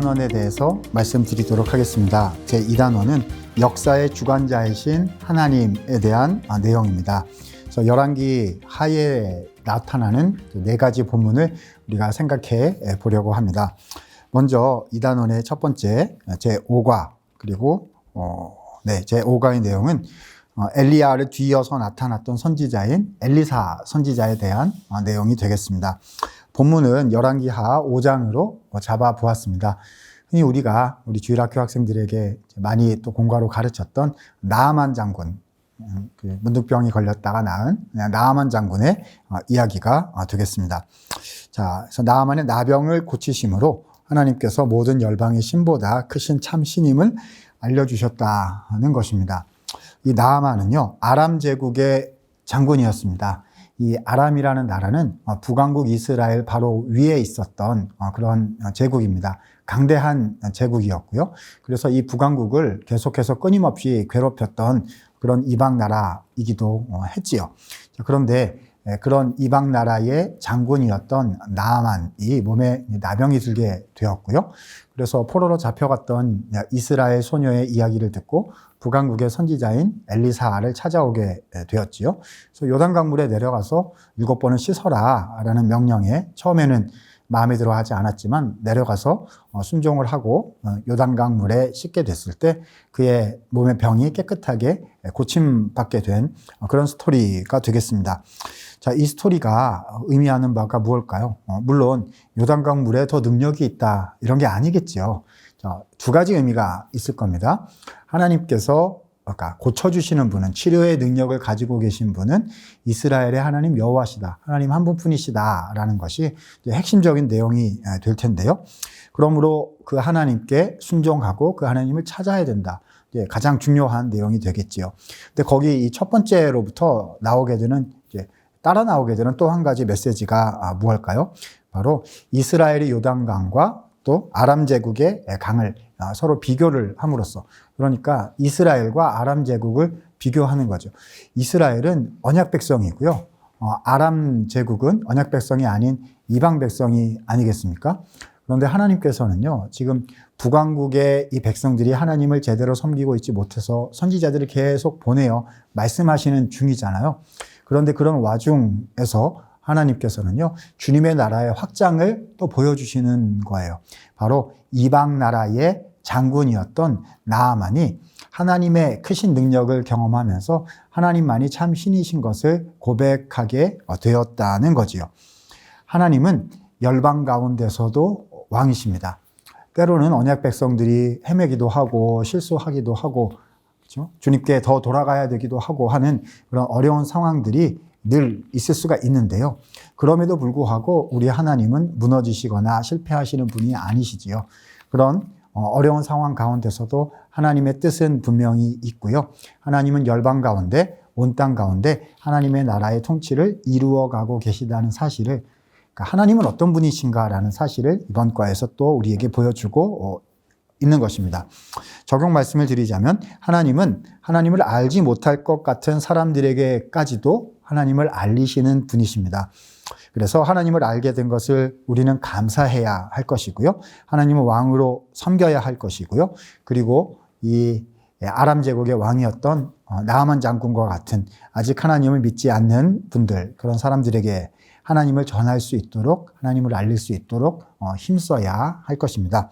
제2단원에 대해서 말씀드리도록 하겠습니다. 제 2단원은 역사의 주관자이신 하나님에 대한 아, 내용입니다. 그래서 열왕기 하에 나타나는 그네 가지 본문을 우리가 생각해 보려고 합니다. 먼저 이 단원의 첫 번째 제 5과 그리고 어, 네, 제 5과의 내용은 어, 엘리야를 뒤이어서 나타났던 선지자인 엘리사 선지자에 대한 어, 내용이 되겠습니다. 본문은 열왕기하 5장으로 잡아 보았습니다. 흔히 우리가 우리 주일학교 학생들에게 많이 또 공과로 가르쳤던 나아만 장군, 음, 그 문득병이 걸렸다가 나은 나아만 장군의 어, 이야기가 어, 되겠습니다. 자, 그래서 나아만의 나병을 고치심으로 하나님께서 모든 열방의 신보다 크신 참 신임을 알려주셨다는 것입니다. 이 나아만은요, 아람 제국의 장군이었습니다. 이 아람이라는 나라는 어, 북왕국 이스라엘 바로 위에 있었던 어, 그런 제국입니다. 강대한 제국이었고요. 그래서 이 북왕국을 계속해서 끊임없이 괴롭혔던 그런 이방 나라이기도 어, 했지요. 자, 그런데 에, 그런 이방 나라의 장군이었던 나아만이 몸에 나병이 들게 되었고요. 그래서 포로로 잡혀갔던 이스라엘 소녀의 이야기를 듣고 북왕국의 선지자인 엘리사를 찾아오게 되었지요. 그래서 요단 강물에 내려가서 일곱 번을 씻어라라는 명령에 처음에는 마음에 들어 하지 않았지만 내려가서 어, 순종을 하고 어, 요단강 물에 씻게 됐을 때 그의 몸의 병이 깨끗하게 고침받게 된 어, 그런 스토리가 되겠습니다. 자, 이 스토리가 의미하는 바가 무엇일까요? 물론 요단강 물에 더 능력이 있다 이런 게 아니겠지요. 자, 두 가지 의미가 있을 겁니다. 하나님께서 아까 고쳐주시는 분은 치료의 능력을 가지고 계신 분은 이스라엘의 하나님 여호와시다. 하나님 한 분뿐이시다라는 것이 핵심적인 내용이 될 텐데요. 그러므로 그 하나님께 순종하고 그 하나님을 찾아야 된다. 가장 중요한 내용이 되겠지요. 근데 거기 이 첫 번째로부터 나오게 되는 따라 나오게 되는 또 한 가지 메시지가 아, 무엇일까요? 바로 이스라엘의 요단강과 또 아람 제국의 강을 아, 서로 비교를 함으로써 그러니까 이스라엘과 아람 제국을 비교하는 거죠. 이스라엘은 언약 백성이고요. 어, 아람 제국은 언약 백성이 아닌 이방 백성이 아니겠습니까? 그런데 하나님께서는요, 지금 북왕국의 이 백성들이 하나님을 제대로 섬기고 있지 못해서 선지자들을 계속 보내어 말씀하시는 중이잖아요. 그런데 그런 와중에서 하나님께서는요, 주님의 나라의 확장을 또 보여주시는 거예요. 바로 이방 나라의 장군이었던 나아만이 하나님의 크신 능력을 경험하면서 하나님만이 참 신이신 것을 고백하게 되었다는 거지요. 하나님은 열방 가운데서도 왕이십니다. 때로는 언약 백성들이 헤매기도 하고 실수하기도 하고 그렇죠? 주님께 더 돌아가야 되기도 하고 하는 그런 어려운 상황들이 늘 있을 수가 있는데요. 그럼에도 불구하고 우리 하나님은 무너지시거나 실패하시는 분이 아니시지요. 그런 어, 어려운 상황 가운데서도 하나님의 뜻은 분명히 있고요. 하나님은 열방 가운데 온 땅 가운데 하나님의 나라의 통치를 이루어 가고 계시다는 사실을 그러니까 하나님은 어떤 분이신가라는 사실을 이번 과에서 또 우리에게 보여주고 어, 있는 것입니다. 적용 말씀을 드리자면 하나님은 하나님을 알지 못할 것 같은 사람들에게까지도 하나님을 알리시는 분이십니다. 그래서 하나님을 알게 된 것을 우리는 감사해야 할 것이고요. 하나님을 왕으로 섬겨야 할 것이고요. 그리고 이 아람 제국의 왕이었던 어, 나아만 장군과 같은 아직 하나님을 믿지 않는 분들 그런 사람들에게 하나님을 전할 수 있도록 하나님을 알릴 수 있도록 어, 힘써야 할 것입니다.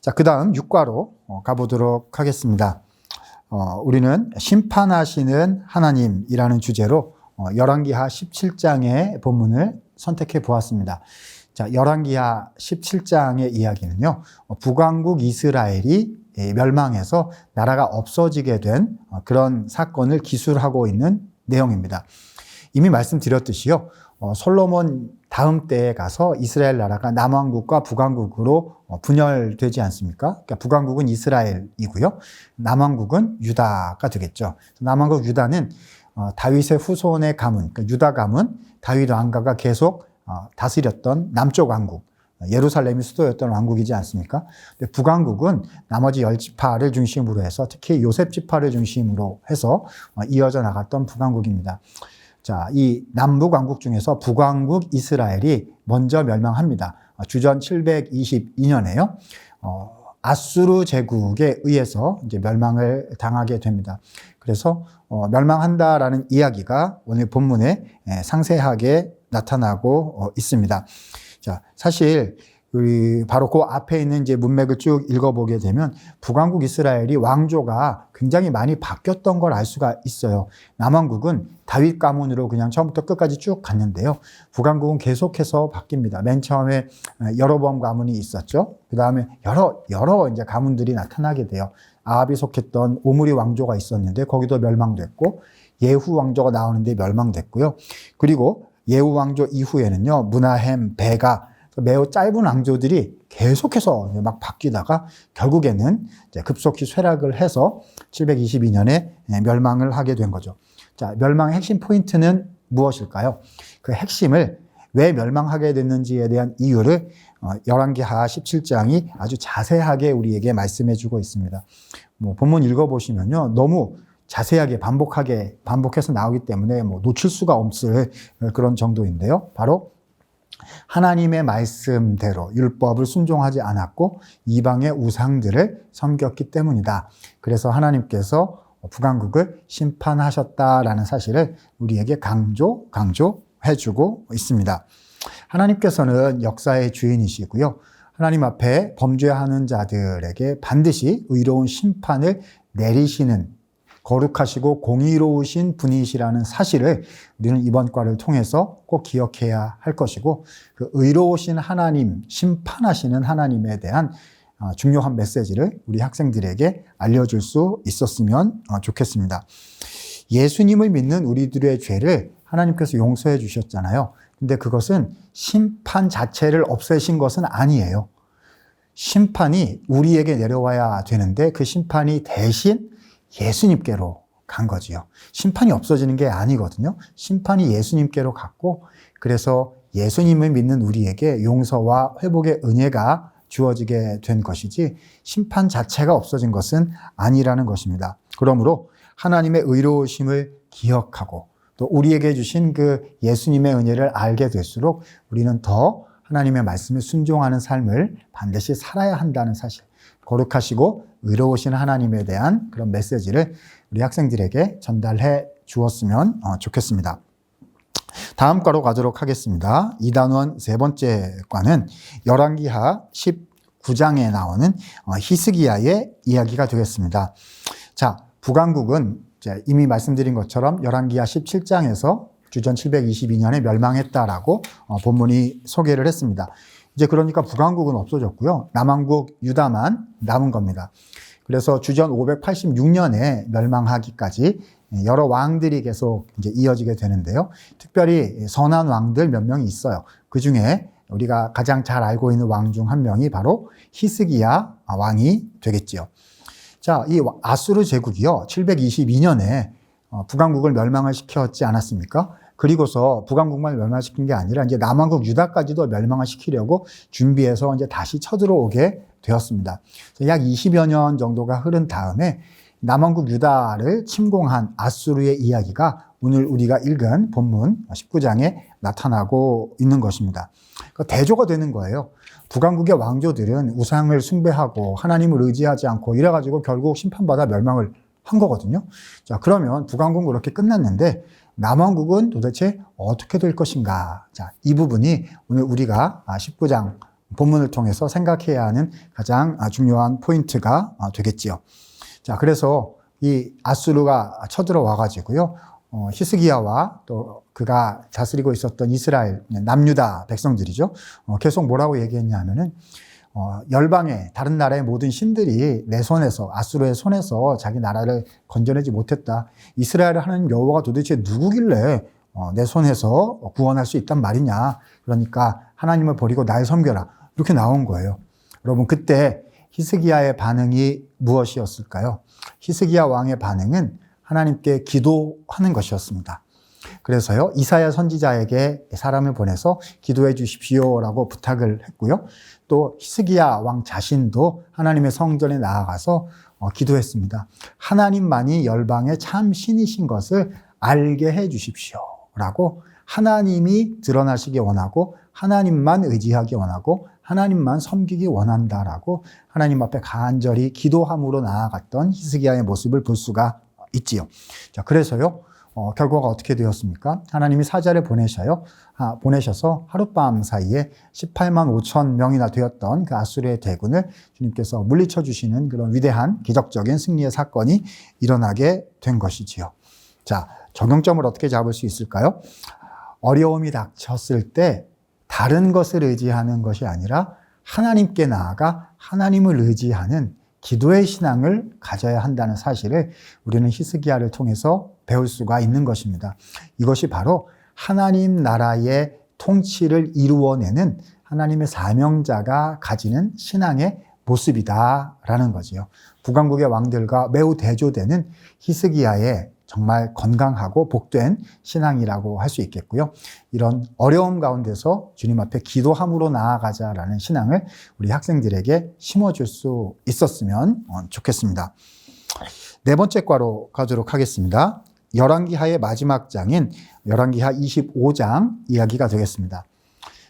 자, 그 다음 6과로 어, 가보도록 하겠습니다. 우리는 심판하시는 하나님이라는 주제로 어, 열왕기하 17장의 본문을 선택해 보았습니다. 자, 열왕기하 17장의 이야기는요. 어, 북왕국 이스라엘이 예, 멸망해서 나라가 없어지게 된 어, 그런 사건을 기술하고 있는 내용입니다. 이미 말씀드렸듯이요. 솔로몬 다음 때에 가서 이스라엘 나라가 남왕국과 북왕국으로 분열되지 않습니까? 그러니까 북왕국은 이스라엘이고요. 남왕국은 유다가 되겠죠. 남왕국 유다는 어, 다윗의 후손의 가문, 그러니까 유다 가문, 다윗 왕가가 계속 어, 다스렸던 남쪽 왕국, 예루살렘이 수도였던 왕국이지 않습니까? 북왕국은 나머지 열 지파를 중심으로 해서 특히 요셉 지파를 중심으로 해서 어, 이어져 나갔던 북왕국입니다. 자, 이 남북 왕국 중에서 북왕국 이스라엘이 먼저 멸망합니다. 어, 주전 722년에요. 어, 아수르 제국에 의해서 이제 멸망을 당하게 됩니다. 그래서 어, 멸망한다라는 이야기가 오늘 본문에 예, 상세하게 나타나고 어, 있습니다. 자, 사실 우리 바로 그 앞에 있는 이제 문맥을 쭉 읽어보게 되면 북왕국 이스라엘이 왕조가 굉장히 많이 바뀌었던 걸 알 수가 있어요. 남왕국은 다윗 가문으로 그냥 처음부터 끝까지 쭉 갔는데요. 북왕국은 계속해서 바뀝니다. 맨 처음에 여로보암 가문이 있었죠. 그 다음에 여러 여러 이제 가문들이 나타나게 돼요. 아합이 속했던 오므리 왕조가 있었는데 거기도 멸망됐고 예후 왕조가 나오는데 멸망됐고요. 그리고 예후 왕조 이후에는요 문하햄, 베가 매우 짧은 왕조들이 계속해서 막 바뀌다가 결국에는 급속히 쇠락을 해서 722년에 멸망을 하게 된 거죠. 자, 멸망의 핵심 포인트는 무엇일까요? 그 핵심을 왜 멸망하게 됐는지에 대한 이유를 어, 열왕기하 17장이 아주 자세하게 우리에게 말씀해 주고 있습니다. 뭐 본문 읽어 보시면요. 너무 자세하게 반복하게 반복해서 나오기 때문에 뭐 놓칠 수가 없을 그런 정도인데요. 바로 하나님의 말씀대로 율법을 순종하지 않았고 이방의 우상들을 섬겼기 때문이다. 그래서 하나님께서 북왕국을 심판하셨다라는 사실을 우리에게 강조, 강조해주고 있습니다. 하나님께서는 역사의 주인이시고요. 하나님 앞에 범죄하는 자들에게 반드시 의로운 심판을 내리시는 거룩하시고 공의로우신 분이시라는 사실을 우리는 이번 과를 통해서 꼭 기억해야 할 것이고 그 의로우신 하나님, 심판하시는 하나님에 대한 어, 중요한 메시지를 우리 학생들에게 알려줄 수 있었으면 어, 좋겠습니다. 예수님을 믿는 우리들의 죄를 하나님께서 용서해 주셨잖아요. 근데 그것은 심판 자체를 없애신 것은 아니에요. 심판이 우리에게 내려와야 되는데 그 심판이 대신 예수님께로 간 거지요. 심판이 없어지는 게 아니거든요. 심판이 예수님께로 갔고 그래서 예수님을 믿는 우리에게 용서와 회복의 은혜가 주어지게 된 것이지 심판 자체가 없어진 것은 아니라는 것입니다. 그러므로 하나님의 의로우심을 기억하고 또 우리에게 주신 그 예수님의 은혜를 알게 될수록 우리는 더 하나님의 말씀에 순종하는 삶을 반드시 살아야 한다는 사실. 거룩하시고 의로우신 하나님에 대한 그런 메시지를 우리 학생들에게 전달해 주었으면 어, 좋겠습니다. 다음 과로 가도록 하겠습니다. 이단원 세 번째 과는 열왕기하 19장에 나오는 어, 히스기야의 이야기가 되겠습니다. 자, 북왕국은 이미 말씀드린 것처럼 열왕기하 17장에서 주전 722년에 멸망했다라고 어, 본문이 소개를 했습니다. 이제 그러니까 북왕국은 없어졌고요. 남왕국 유다만 남은 겁니다. 그래서 주전 586년에 멸망하기까지 여러 왕들이 계속 이제 이어지게 되는데요. 특별히 선한 왕들 몇 명이 있어요. 그 중에 우리가 가장 잘 알고 있는 왕 중 한 명이 바로 히스기야 왕이 되겠지요. 자, 이 아수르 제국이요. 722년에 어, 북왕국을 멸망을 시켰지 않았습니까? 그리고서 북왕국만 멸망시킨 게 아니라 이제 남왕국 유다까지도 멸망을 시키려고 준비해서 이제 다시 쳐들어오게 되었습니다. 약 20여 년 정도가 흐른 다음에 남왕국 유다를 침공한 아수르의 이야기가 오늘 우리가 읽은 본문 19장에 나타나고 있는 것입니다. 그러니까 대조가 되는 거예요. 북왕국의 왕조들은 우상을 숭배하고 하나님을 의지하지 않고 이래가지고 결국 심판받아 멸망을 한 거거든요. 자, 그러면 북왕국은 그렇게 끝났는데 남왕국은 도대체 어떻게 될 것인가? 자, 이 부분이 오늘 우리가 19장 본문을 통해서 생각해야 하는 가장 중요한 포인트가 되겠지요. 자, 그래서 이 아수르가 쳐들어와 가지고요. 어, 히스기야와 또 그가 다스리고 있었던 이스라엘 남유다 백성들이죠. 어, 계속 뭐라고 얘기했냐면은 어, 열방의 다른 나라의 모든 신들이 내 손에서 아수르의 손에서 자기 나라를 건져내지 못했다. 이스라엘을 하는 여호와가 도대체 누구길래 어, 내 손에서 구원할 수 있단 말이냐. 그러니까 하나님을 버리고 날 섬겨라. 이렇게 나온 거예요. 여러분 그때 히스기야의 반응이 무엇이었을까요? 히스기야 왕의 반응은 하나님께 기도하는 것이었습니다. 그래서요, 이사야 선지자에게 사람을 보내서 기도해 주십시오라고 부탁을 했고요. 또 히스기야 왕 자신도 하나님의 성전에 나아가서 어, 기도했습니다. 하나님만이 열방의 참 신이신 것을 알게 해 주십시오 라고 하나님이 드러나시기 원하고 하나님만 의지하기 원하고 하나님만 섬기기 원한다라고 하나님 앞에 간절히 기도함으로 나아갔던 히스기야의 모습을 볼 수가 있지요. 자, 그래서요. 어, 결과가 어떻게 되었습니까? 하나님이 사자를 보내셔요. 아, 보내셔서 하룻밤 사이에 18만 5천 명이나 되었던 그 아수르의 대군을 주님께서 물리쳐 주시는 그런 위대한 기적적인 승리의 사건이 일어나게 된 것이지요. 자, 적용점을 어떻게 잡을 수 있을까요? 어려움이 닥쳤을 때 다른 것을 의지하는 것이 아니라 하나님께 나아가 하나님을 의지하는 기도의 신앙을 가져야 한다는 사실을 우리는 히스기야를 통해서 배울 수가 있는 것입니다. 이것이 바로 하나님 나라의 통치를 이루어내는 하나님의 사명자가 가지는 신앙의 모습이다라는 거지요. 북왕국의 왕들과 매우 대조되는 히스기야의 정말 건강하고 복된 신앙이라고 할 수 있겠고요. 이런 어려움 가운데서 주님 앞에 기도함으로 나아가자라는 신앙을 우리 학생들에게 심어줄 수 있었으면 어, 좋겠습니다. 네 번째 과로 가도록 하겠습니다. 열왕기하의 마지막 장인 열왕기하 25장 이야기가 되겠습니다.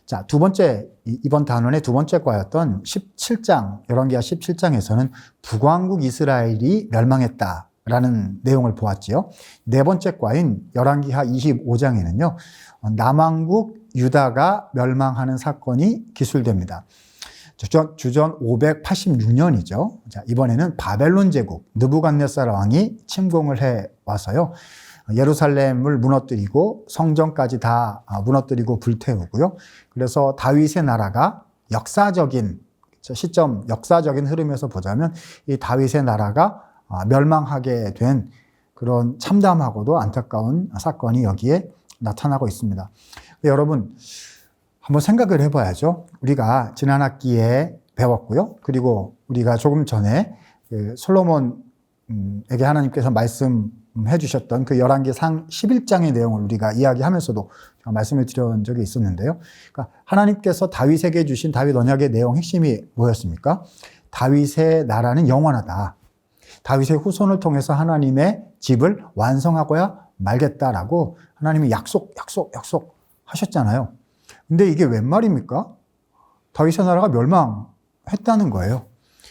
자, 두 번째, 이번 단원의 두 번째 과였던 17장, 열왕기하 17장에서는 북왕국 이스라엘이 멸망했다. 라는 내용을 보았지요. 네 번째 과인 열왕기하 25장에는요. 남왕국 유다가 멸망하는 사건이 기술됩니다. 주전, 주전 586년이죠. 자, 이번에는 바벨론 제국 느부갓네살 왕이 침공을 해 와서요. 예루살렘을 무너뜨리고 성전까지 다 무너뜨리고 불태우고요. 그래서 다윗의 나라가 역사적인 시점, 역사적인 흐름에서 보자면 이 다윗의 나라가 아, 멸망하게 된 그런 참담하고도 안타까운 사건이 여기에 나타나고 있습니다. 여러분, 한번 생각을 해봐야죠. 우리가 지난 학기에 배웠고요. 그리고 우리가 조금 전에 그 솔로몬에게 하나님께서 말씀해 주셨던 그 11개 상 11장의 내용을 우리가 이야기하면서도 말씀을 드린 적이 있었는데요. 그러니까 하나님께서 다윗에게 주신 다윗 언약의 내용 핵심이 뭐였습니까? 다윗의 나라는 영원하다. 다윗의 후손을 통해서 하나님의 집을 완성하고야 말겠다라고 하나님이 약속, 약속, 약속 하셨잖아요. 근데 이게 웬 말입니까? 다윗의 나라가 멸망했다는 거예요.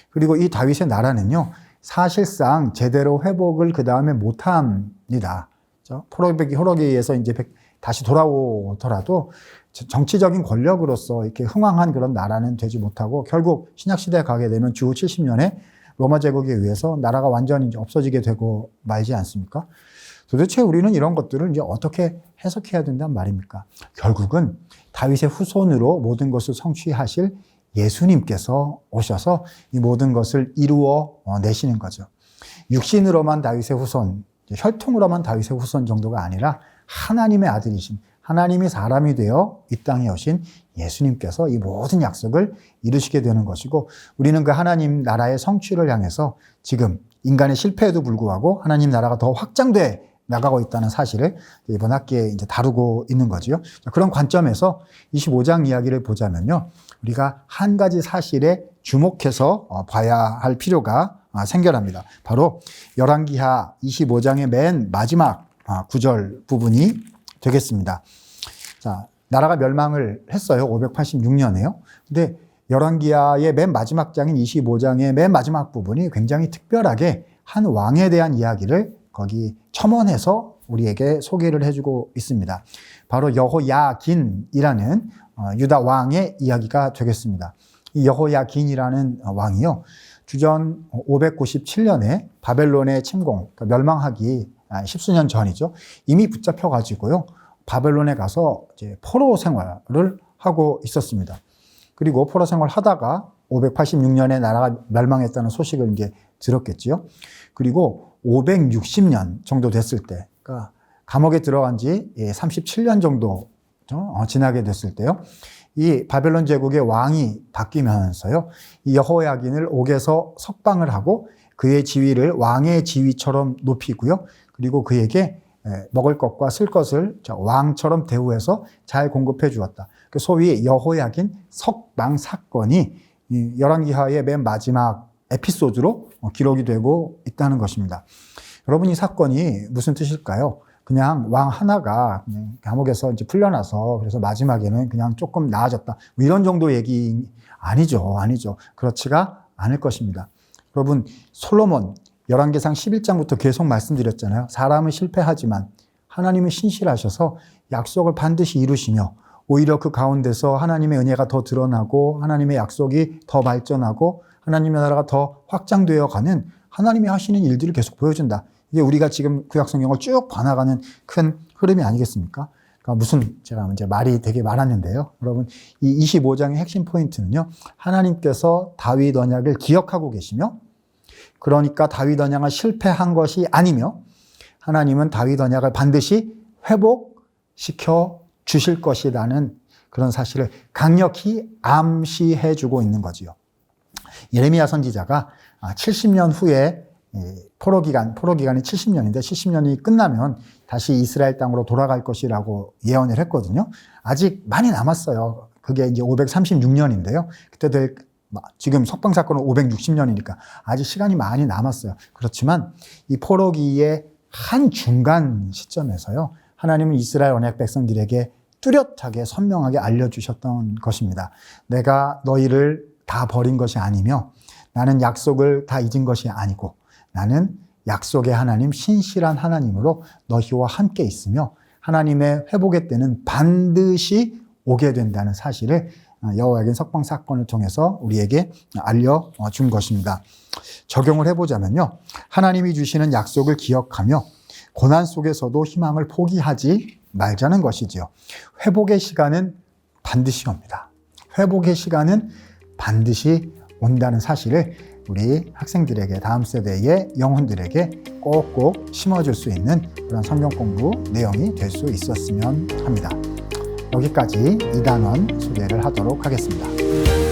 그리고 이 다윗의 나라는요, 사실상 제대로 회복을 그 다음에 못합니다. 포로백이 호록에 의해서 이제 다시 돌아오더라도 정치적인 권력으로서 이렇게 흥왕한 그런 나라는 되지 못하고 결국 신약시대에 가게 되면 주 70년에 로마 제국에 의해서 나라가 완전히 없어지게 되고 말지 않습니까? 도대체 우리는 이런 것들을 이제 어떻게 해석해야 된단 말입니까? 결국은 다윗의 후손으로 모든 것을 성취하실 예수님께서 오셔서 이 모든 것을 이루어 내시는 거죠. 육신으로만 다윗의 후손, 혈통으로만 다윗의 후손 정도가 아니라 하나님의 아들이신 하나님이 사람이 되어 이 땅에 오신 예수님께서 이 모든 약속을 이루시게 되는 것이고 우리는 그 하나님 나라의 성취를 향해서 지금 인간의 실패에도 불구하고 하나님 나라가 더 확장돼 나가고 있다는 사실을 이번 학기에 이제 다루고 있는 거지요. 그런 관점에서 25장 이야기를 보자면요. 우리가 한 가지 사실에 주목해서 어, 봐야 할 필요가 아, 생겨납니다. 바로 열왕기하 25장의 맨 마지막 아, 구절 부분이 되겠습니다. 자, 나라가 멸망을 했어요. 586년에요. 근데 열왕기하의 맨 마지막 장인 25장의 맨 마지막 부분이 굉장히 특별하게 한 왕에 대한 이야기를 거기 첨언해서 우리에게 소개를 해주고 있습니다. 바로 여호야긴이라는 어, 유다 왕의 이야기가 되겠습니다. 이 여호야긴이라는 왕이요. 주전 597년에 바벨론의 침공, 그러니까 멸망하기 십수년 전이죠. 이미 붙잡혀 가지고요. 바벨론에 가서 이제 포로 생활을 하고 있었습니다. 그리고 포로 생활 하다가 586년에 나라가 멸망했다는 소식을 이제 들었겠지요. 그리고 560년 정도 됐을 때, 그러니까 감옥에 들어간 지 37년 예, 정도 어, 지나게 됐을 때요. 이 바벨론 제국의 왕이 바뀌면서요. 이 여호야긴을 옥에서 석방을 하고 그의 지위를 왕의 지위처럼 높이고요. 그리고 그에게 먹을 것과 쓸 것을 왕처럼 대우해서 잘 공급해 주었다. 그 소위 여호야긴 석방 사건이 열왕기하의 맨 마지막 에피소드로 어, 기록이 되고 있다는 것입니다. 여러분 이 사건이 무슨 뜻일까요? 그냥 왕 하나가 감옥에서 이제 풀려나서 그래서 마지막에는 그냥 조금 나아졌다. 뭐 이런 정도 얘기 아니죠. 아니죠. 그렇지가 않을 것입니다. 여러분, 솔로몬 11개상 11장부터 계속 말씀드렸잖아요. 사람은 실패하지만 하나님은 신실하셔서 약속을 반드시 이루시며 오히려 그 가운데서 하나님의 은혜가 더 드러나고 하나님의 약속이 더 발전하고 하나님의 나라가 더 확장되어 가는 하나님이 하시는 일들을 계속 보여준다. 이게 우리가 지금 구약 성경을 쭉 봐나가는 큰 흐름이 아니겠습니까? 그러니까 무슨 제가 이제 말이 되게 많았는데요. 여러분 이 25장의 핵심 포인트는요. 하나님께서 다윗 언약을 기억하고 계시며 그러니까 다윗 언약을 실패한 것이 아니며 하나님은 다윗 언약을 반드시 회복시켜 주실 것이라는 그런 사실을 강력히 암시해 주고 있는 거지요. 예레미야 선지자가 70년 후에 포로 기간, 포로 기간이 70년인데 70년이 끝나면 다시 이스라엘 땅으로 돌아갈 것이라고 예언을 했거든요. 아직 많이 남았어요. 그게 이제 536년인데요. 그때 될 지금 석방 사건은 560년이니까 아직 시간이 많이 남았어요. 그렇지만 이 포로기의 한 중간 시점에서요. 하나님은 이스라엘 언약 백성들에게 뚜렷하게 선명하게 알려주셨던 것입니다. 내가 너희를 다 버린 것이 아니며 나는 약속을 다 잊은 것이 아니고 나는 약속의 하나님, 신실한 하나님으로 너희와 함께 있으며 하나님의 회복의 때는 반드시 오게 된다는 사실을 여호와에겐 석방 사건을 통해서 우리에게 알려준 것입니다. 적용을 해보자면요. 하나님이 주시는 약속을 기억하며 고난 속에서도 희망을 포기하지 말자는 것이지요. 회복의 시간은 반드시 옵니다. 회복의 시간은 반드시 온다는 사실을 우리 학생들에게 다음 세대의 영혼들에게 꼭꼭 심어줄 수 있는 그런 성경 공부 내용이 될 수 있었으면 합니다. 여기까지 이단원 소개를 하도록 하겠습니다.